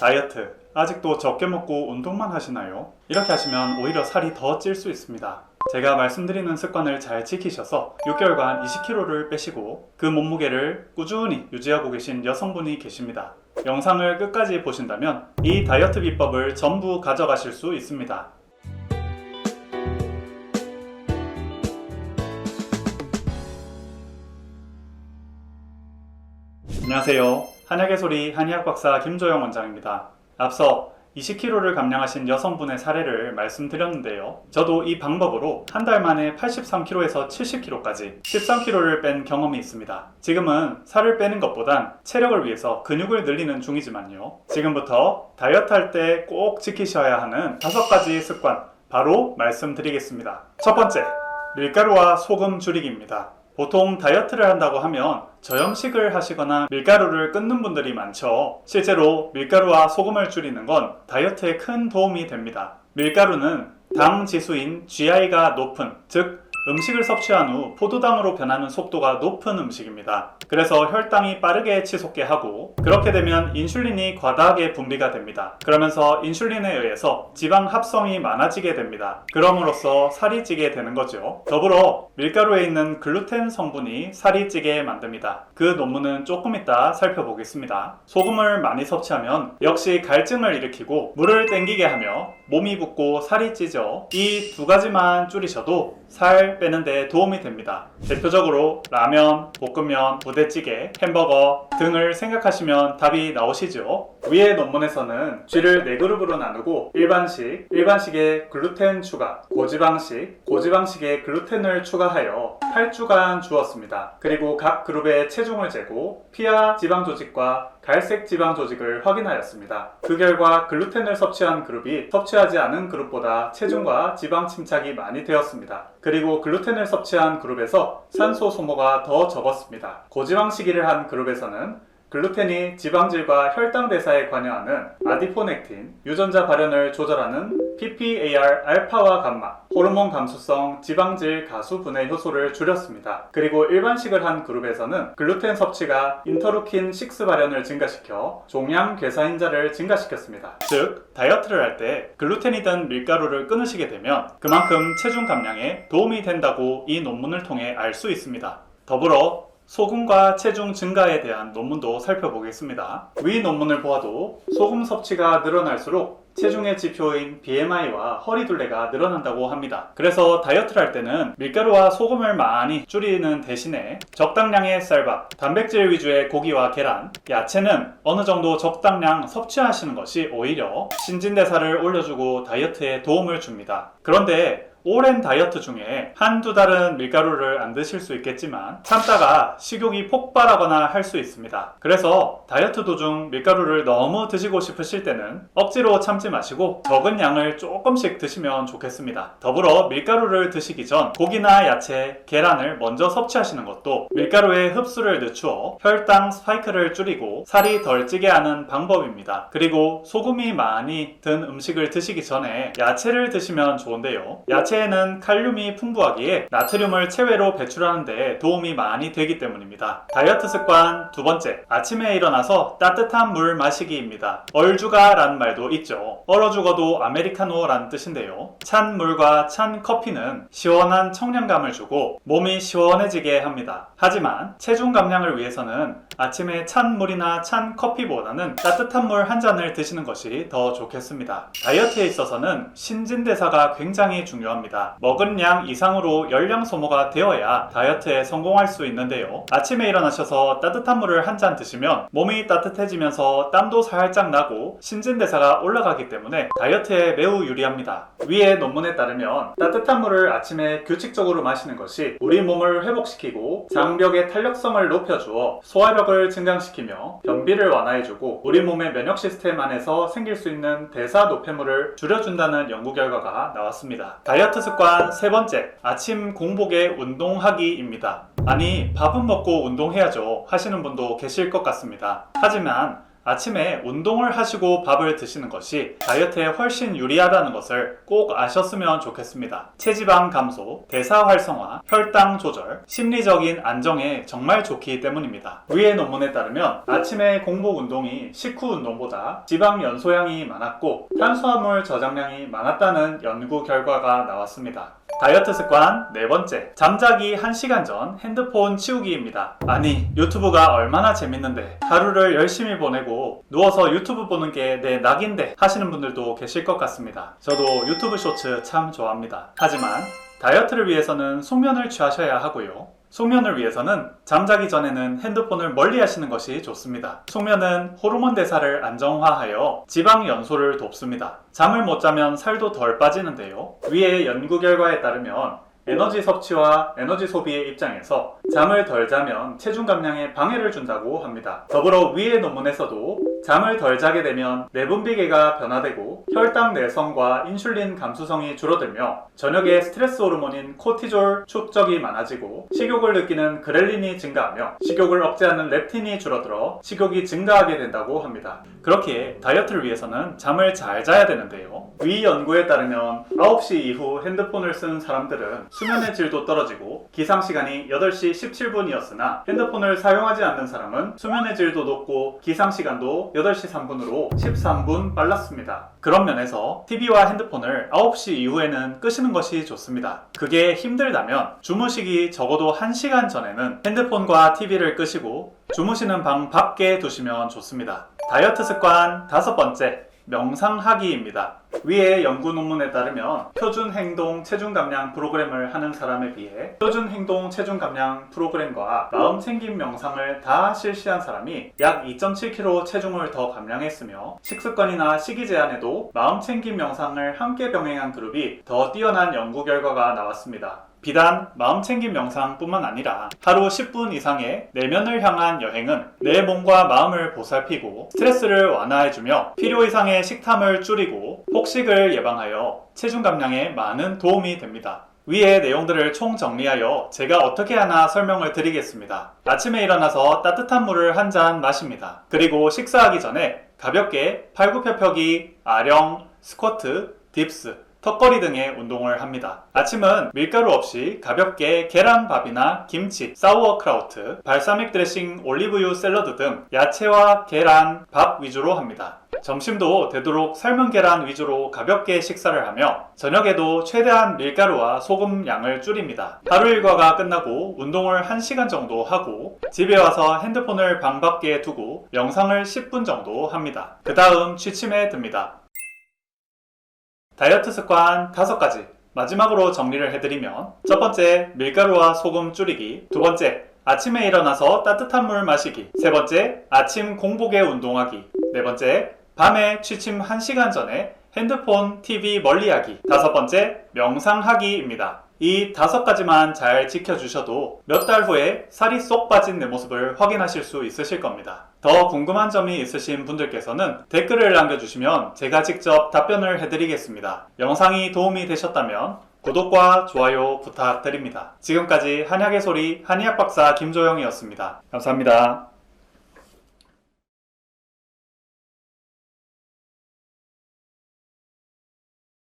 다이어트 아직도 적게 먹고 운동만 하시나요? 이렇게 하시면 오히려 살이 더 찔 수 있습니다. 제가 말씀드리는 습관을 잘 지키셔서 6개월간 20kg를 빼시고 그 몸무게를 꾸준히 유지하고 계신 여성분이 계십니다. 영상을 끝까지 보신다면 이 다이어트 비법을 전부 가져가실 수 있습니다. 안녕하세요. 한약의 소리 한의학 박사 김조영 원장입니다. 앞서 20kg를 감량하신 여성분의 사례를 말씀드렸는데요. 저도 이 방법으로 한 달 만에 83kg에서 70kg까지 13kg를 뺀 경험이 있습니다. 지금은 살을 빼는 것보단 체력을 위해서 근육을 늘리는 중이지만요. 지금부터 다이어트 할 때 꼭 지키셔야 하는 다섯 가지 습관 바로 말씀드리겠습니다. 첫 번째, 밀가루와 소금 줄이기입니다. 보통 다이어트를 한다고 하면 저염식을 하시거나 밀가루를 끊는 분들이 많죠. 실제로 밀가루와 소금을 줄이는 건 다이어트에 큰 도움이 됩니다. 밀가루는 당 지수인 GI가 높은, 즉 음식을 섭취한 후 포도당으로 변하는 속도가 높은 음식입니다. 그래서 혈당이 빠르게 치솟게 하고 그렇게 되면 인슐린이 과다하게 분비가 됩니다. 그러면서 인슐린에 의해서 지방 합성이 많아지게 됩니다. 그럼으로써 살이 찌게 되는 거죠. 더불어 밀가루에 있는 글루텐 성분이 살이 찌게 만듭니다. 그 논문은 조금 이따 살펴보겠습니다. 소금을 많이 섭취하면 역시 갈증을 일으키고 물을 땡기게 하며 몸이 붓고 살이 찌죠. 이 두 가지만 줄이셔도 살 빼는데 도움이 됩니다. 대표적으로 라면, 볶음면, 부대찌개, 햄버거 등을 생각하시면 답이 나오시죠. 위의 논문에서는 쥐를 네 그룹으로 나누고 일반식, 일반식에 글루텐 추가, 고지방식, 고지방식에 글루텐을 추가하여 8주간 주었습니다. 그리고 각 그룹의 체중을 재고 피하 지방 조직과 갈색 지방 조직을 확인하였습니다. 그 결과 글루텐을 섭취한 그룹이 섭취하지 않은 그룹보다 체중과 지방 침착이 많이 되었습니다. 그리고 글루텐을 섭취한 그룹에서 산소 소모가 더 적었습니다. 고지방 식이를 한 그룹에서는 글루텐이 지방질과 혈당 대사에 관여하는 아디포넥틴, 유전자 발현을 조절하는 PPAR 알파와 감마, 호르몬 감수성 지방질 가수 분해 효소를 줄였습니다. 그리고 일반식을 한 그룹에서는 글루텐 섭취가 인터루킨 6 발현을 증가시켜 종양 괴사인자를 증가시켰습니다. 즉, 다이어트를 할 때 글루텐이든 밀가루를 끊으시게 되면 그만큼 체중 감량에 도움이 된다고 이 논문을 통해 알 수 있습니다. 더불어 소금과 체중 증가에 대한 논문도 살펴보겠습니다. 위 논문을 보아도 소금 섭취가 늘어날수록 체중의 지표인 BMI와 허리둘레가 늘어난다고 합니다. 그래서 다이어트를 할 때는 밀가루와 소금을 많이 줄이는 대신에 적당량의 쌀밥, 단백질 위주의 고기와 계란, 야채는 어느 정도 적당량 섭취하시는 것이 오히려 신진대사를 올려주고 다이어트에 도움을 줍니다. 그런데 오랜 다이어트 중에 한두 달은 밀가루를 안 드실 수 있겠지만 참다가 식욕이 폭발하거나 할 수 있습니다. 그래서 다이어트 도중 밀가루를 너무 드시고 싶으실 때는 억지로 참지 마시고 적은 양을 조금씩 드시면 좋겠습니다. 더불어 밀가루를 드시기 전 고기나 야채, 계란을 먼저 섭취하시는 것도 밀가루의 흡수를 늦추어 혈당 스파이크를 줄이고 살이 덜 찌게 하는 방법입니다. 그리고 소금이 많이 든 음식을 드시기 전에 야채를 드시면 좋은데요. 야채 에는 칼륨이 풍부하기에 나트륨을 체외로 배출하는 데 도움이 많이 되기 때문입니다. 다이어트 습관 두 번째, 아침에 일어나서 따뜻한 물 마시기입니다. 얼죽아라는 말도 있죠. 얼어 죽어도 아메리카노라는 뜻인데요. 찬 물과 찬 커피는 시원한 청량감을 주고 몸이 시원해지게 합니다. 하지만 체중 감량을 위해서는 아침에 찬 물이나 찬 커피보다는 따뜻한 물 한 잔을 드시는 것이 더 좋겠습니다. 다이어트에 있어서는 신진대사가 굉장히 중요합니다. 먹은 양 이상으로 열량 소모가 되어야 다이어트에 성공할 수 있는데요. 아침에 일어나셔서 따뜻한 물을 한 잔 드시면 몸이 따뜻해지면서 땀도 살짝 나고 신진대사가 올라가기 때문에 다이어트에 매우 유리합니다. 위의 논문에 따르면 따뜻한 물을 아침에 규칙적으로 마시는 것이 우리 몸을 회복시키고 장벽의 탄력성을 높여주어 소화력을 증강시키며 변비를 완화해주고 우리 몸의 면역 시스템 안에서 생길 수 있는 대사 노폐물을 줄여준다는 연구 결과가 나왔습니다. 다이어트 습관 세 번째, 아침 공복에 운동하기입니다. 아니, 밥은 먹고 운동해야죠 하시는 분도 계실 것 같습니다. 하지만 아침에 운동을 하시고 밥을 드시는 것이 다이어트에 훨씬 유리하다는 것을 꼭 아셨으면 좋겠습니다. 체지방 감소, 대사 활성화, 혈당 조절, 심리적인 안정에 정말 좋기 때문입니다. 위의 논문에 따르면 아침에 공복 운동이 식후 운동보다 지방 연소량이 많았고 탄수화물 저장량이 많았다는 연구 결과가 나왔습니다. 다이어트 습관 네 번째. 잠자기 1시간 전 핸드폰 치우기입니다. 아니 유튜브가 얼마나 재밌는데. 하루를 열심히 보내고 누워서 유튜브 보는 게 내 낙인데 하시는 분들도 계실 것 같습니다. 저도 유튜브 쇼츠 참 좋아합니다. 하지만 다이어트를 위해서는 숙면을 취하셔야 하고요 숙면을 위해서는 잠자기 전에는 핸드폰을 멀리 하시는 것이 좋습니다. 숙면은 호르몬 대사를 안정화하여 지방 연소를 돕습니다. 잠을 못 자면 살도 덜 빠지는데요. 위의 연구 결과에 따르면 에너지 섭취와 에너지 소비의 입장에서 잠을 덜 자면 체중 감량에 방해를 준다고 합니다. 더불어 위의 논문에서도 잠을 덜 자게 되면 내분비계가 변화되고 혈당 내성과 인슐린 감수성이 줄어들며 저녁에 스트레스 호르몬인 코티졸 축적이 많아지고 식욕을 느끼는 그렐린이 증가하며 식욕을 억제하는 렙틴이 줄어들어 식욕이 증가하게 된다고 합니다. 그렇기에 다이어트를 위해서는 잠을 잘 자야 되는데요. 위 연구에 따르면 9시 이후 핸드폰을 쓴 사람들은 수면의 질도 떨어지고 기상 시간이 8시 17분이었으나 핸드폰을 사용하지 않는 사람은 수면의 질도 높고 기상 시간도 8시 3분으로 13분 빨랐습니다. 그런 면에서 TV와 핸드폰을 9시 이후에는 끄시는 것이 좋습니다. 그게 힘들다면 주무시기 적어도 1시간 전에는 핸드폰과 TV를 끄시고 주무시는 방 밖에 두시면 좋습니다. 다이어트 습관 다섯 번째, 명상하기입니다. 위의 연구 논문에 따르면 표준 행동 체중 감량 프로그램을 하는 사람에 비해 표준 행동 체중 감량 프로그램과 마음 챙김 명상을 다 실시한 사람이 약 2.7kg 체중을 더 감량했으며 식습관이나 식이 제한에도 마음 챙김 명상을 함께 병행한 그룹이 더 뛰어난 연구 결과가 나왔습니다. 비단 마음 챙김 명상뿐만 아니라 하루 10분 이상의 내면을 향한 여행은 내 몸과 마음을 보살피고 스트레스를 완화해주며 필요 이상의 식탐을 줄이고 폭식을 예방하여 체중 감량에 많은 도움이 됩니다. 위의 내용들을 총 정리하여 제가 어떻게 하나 설명을 드리겠습니다. 아침에 일어나서 따뜻한 물을 한 잔 마십니다. 그리고 식사하기 전에 가볍게 팔굽혀펴기, 아령, 스쿼트, 딥스, 턱걸이 등의 운동을 합니다. 아침은 밀가루 없이 가볍게 계란밥이나 김치, 사우어크라우트, 발사믹 드레싱, 올리브유 샐러드 등 야채와 계란, 밥 위주로 합니다. 점심도 되도록 삶은 계란 위주로 가볍게 식사를 하며 저녁에도 최대한 밀가루와 소금 양을 줄입니다. 하루 일과가 끝나고 운동을 1시간 정도 하고 집에 와서 핸드폰을 방 밖에 두고 영상을 10분 정도 합니다. 그 다음 취침에 듭니다. 다이어트 습관 5가지 마지막으로 정리를 해드리면 첫 번째 밀가루와 소금 줄이기 두 번째 아침에 일어나서 따뜻한 물 마시기 세 번째 아침 공복에 운동하기 네 번째 밤에 취침 1시간 전에 핸드폰, TV 멀리하기 다섯 번째 명상하기입니다. 이 다섯 가지만 잘 지켜주셔도 몇 달 후에 살이 쏙 빠진 내 모습을 확인하실 수 있으실 겁니다. 더 궁금한 점이 있으신 분들께서는 댓글을 남겨주시면 제가 직접 답변을 해드리겠습니다. 영상이 도움이 되셨다면 구독과 좋아요 부탁드립니다. 지금까지 한약의 소리 한의학 박사 김조영이었습니다. 감사합니다.